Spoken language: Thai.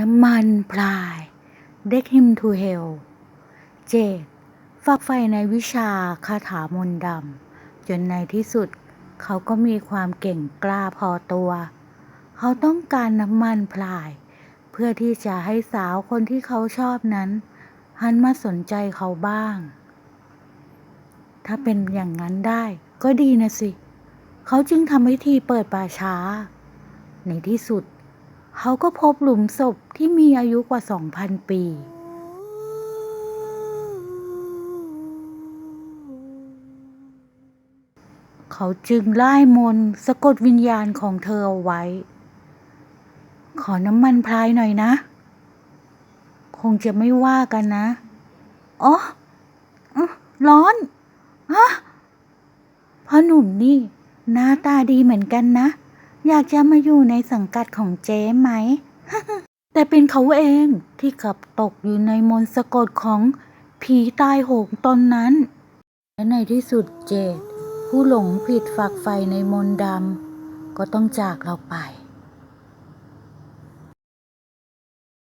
น้ำมันพลาย Deck him to hell เจดฝักใฝ่ในวิชาคาถามนต์ดำจนในที่สุด เขาก็มีความเก่งกล้าพอตัว เขาต้องการน้ำมันพลาย เพื่อที่จะให้สาวคนที่เขาชอบนั้น หันมาสนใจเขาบ้าง ถ้าเป็นอย่างนั้นได้ก็ดีนะสิ เขาจึงทำพิธีเปิดป่าช้า ในที่สุด เขาก็พบหลุมศพที่มีอายุกว่า 2,000 ปี เขาจึงไล่มนสะกดวิญญาณของเธอเอาไว้ ขอน้ำมันพรายหน่อยนะ คงจะไม่ว่ากันนะ อ๋อร้อร้อนฮะพ่อหนุ่มนี่ หน้าตาดีเหมือนกันนะ อยากจะมาอยู่ในสังกัดของเจ๊ไหม แต่เป็นเขาเองที่กลับตกอยู่ในมนต์สะกดของผีตายโหงตนนั้น และในที่สุดเจดผู้หลงผิดฝักใฝ่ในมนต์ดำก็ต้องจากเราไป